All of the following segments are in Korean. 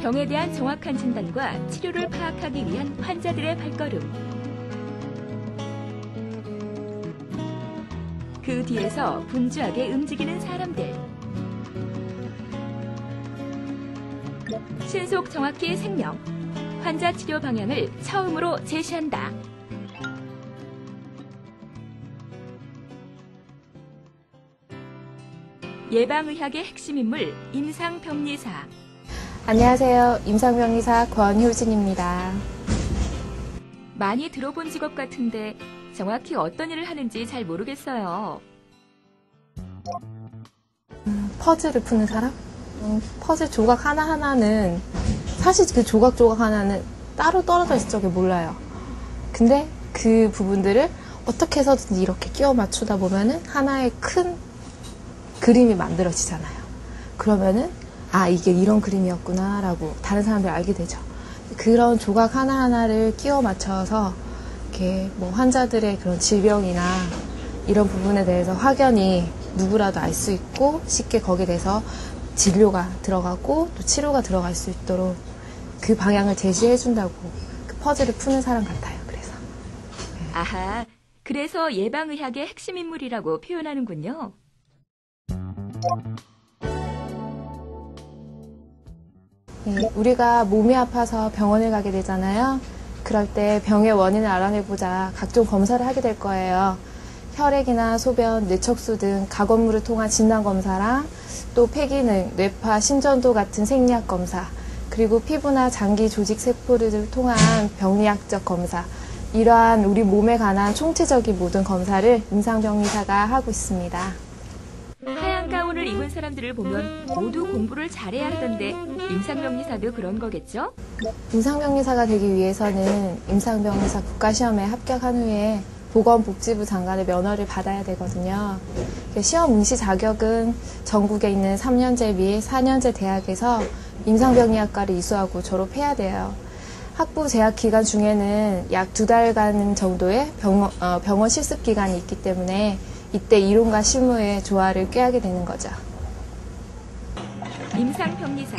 병에 대한 정확한 진단과 치료를 파악하기 위한 환자들의 발걸음. 그 뒤에서 분주하게 움직이는 사람들. 신속 정확히 생명. 환자 치료 방향을 처음으로 제시한다. 예방의학의 핵심 인물 임상병리사. 안녕하세요. 임상병리사 권효진입니다. 많이 들어본 직업 같은데 정확히 어떤 일을 하는지 잘 모르겠어요. 퍼즐을 푸는 사람? 음, 퍼즐 조각 하나하나는 사실 그 조각조각 하나는 따로 떨어져 있을 적에 몰라요. 근데 그 부분들을 어떻게 해서든지 이렇게 끼워 맞추다 보면은 하나의 큰 그림이 만들어지잖아요. 그러면은 아 이게 이런 그림이었구나라고 다른 사람들이 알게 되죠. 그런 조각 하나하나를 끼워 맞춰서 이렇게 뭐 환자들의 그런 질병이나 이런 부분에 대해서 확연히 누구라도 알 수 있고 쉽게 거기에 대해서 진료가 들어가고 또 치료가 들어갈 수 있도록 그 방향을 제시해 준다고 그 퍼즐을 푸는 사람 같아요. 그래서 아하, 그래서 예방의학의 핵심 인물이라고 표현하는군요. 예, 우리가 몸이 아파서 병원을 가게 되잖아요. 그럴 때 병의 원인을 알아내보자 각종 검사를 하게 될 거예요. 혈액이나 소변, 뇌척수 등 가건물을 통한 진단 검사랑 또 폐기능, 뇌파, 심전도 같은 생리학 검사, 그리고 피부나 장기 조직 세포를 통한 병리학적 검사, 이러한 우리 몸에 관한 총체적인 모든 검사를 임상병리사가 하고 있습니다. 가운을 입은 사람들을 보면 모두 공부를 잘해야 하던데 임상병리사도 그런 거겠죠? 임상병리사가 되기 위해서는 임상병리사 국가시험에 합격한 후에 보건복지부 장관의 면허를 받아야 되거든요. 시험 응시 자격은 전국에 있는 3년제 및 4년제 대학에서 임상병리학과를 이수하고 졸업해야 돼요. 학부 재학 기간 중에는 약 두 달간 정도의 병원, 어, 병원 실습 기간이 있기 때문에 이때 이론과 실무의 조화를 꾀하게 되는 거죠. 임상병리사.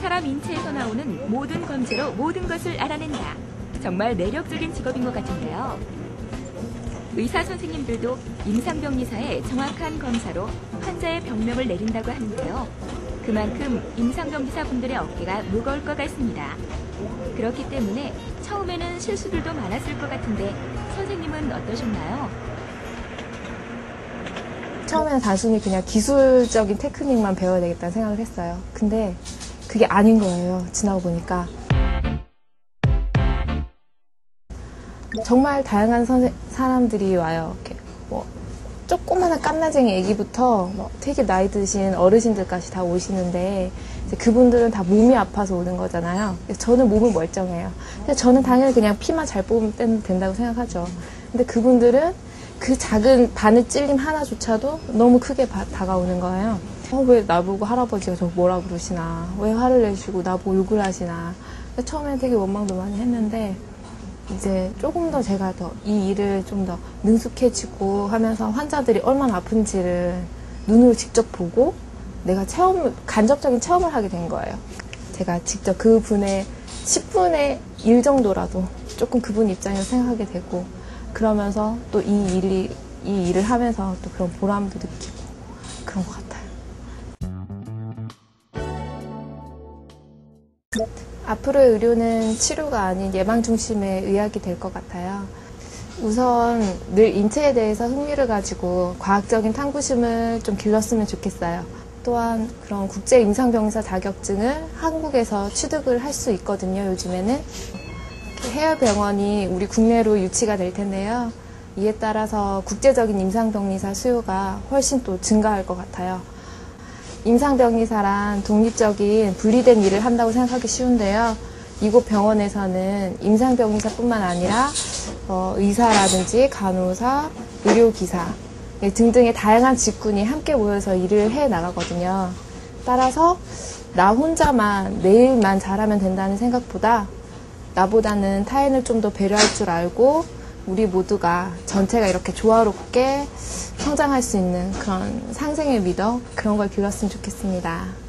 사람 인체에서 나오는 모든 검체로 모든 것을 알아낸다. 정말 매력적인 직업인 것 같은데요. 의사 선생님들도 임상병리사의 정확한 검사로 환자의 병명을 내린다고 하는데요. 그만큼 임상병리사 분들의 어깨가 무거울 것 같습니다. 그렇기 때문에 처음에는 실수들도 많았을 것 같은데 선생님은 어떠셨나요? 처음에는 단순히 그냥 기술적인 테크닉만 배워야 되겠다는 생각을 했어요. 근데 그게 아닌 거예요. 지나고 보니까. 정말 다양한 선생, 사람들이 와요. 이렇게 뭐 조그마한 깐나쟁이 애기부터 뭐 되게 나이 드신 어르신들까지 다 오시는데 그분들은 다 몸이 아파서 오는 거잖아요. 저는 몸은 멀쩡해요. 저는 당연히 그냥 피만 잘 뽑으면 된다고 생각하죠. 근데 그분들은 그 작은 바늘 찔림 하나조차도 너무 크게 바, 다가오는 거예요. 어, 왜 나보고 할아버지가 저 뭐라 그러시나. 왜 화를 내시고 나보고 욕을 하시나. 처음에 되게 원망도 많이 했는데, 이제 조금 더 제가 더 이 일을 좀 더 능숙해지고 하면서 환자들이 얼마나 아픈지를 눈으로 직접 보고 내가 체험, 간접적인 체험을 하게 된 거예요. 제가 직접 그 분의 10분의 1 정도라도 조금 그분 입장에서 생각하게 되고, 그러면서 또 이 일이, 이 일을 하면서 또 그런 보람도 느끼고 그런 것 같아요. 앞으로의 의료는 치료가 아닌 예방 중심의 의학이 될 것 같아요. 우선 늘 인체에 대해서 흥미를 가지고 과학적인 탐구심을 좀 길렀으면 좋겠어요. 또한 그런 국제 임상병사 자격증을 한국에서 취득을 할 수 있거든요, 요즘에는. 해외 병원이 우리 국내로 유치가 될 텐데요. 이에 따라서 국제적인 임상병리사 수요가 훨씬 또 증가할 것 같아요. 임상병리사란 독립적인 분리된 일을 한다고 생각하기 쉬운데요. 이곳 병원에서는 임상병리사뿐만 아니라 어, 의사라든지 간호사, 의료기사 등등의 다양한 직군이 함께 모여서 일을 해 나가거든요. 따라서 나 혼자만 내일만 잘하면 된다는 생각보다 나보다는 타인을 좀 더 배려할 줄 알고 우리 모두가 전체가 이렇게 조화롭게 성장할 수 있는 그런 상생의 미덕 그런 걸 길렀으면 좋겠습니다.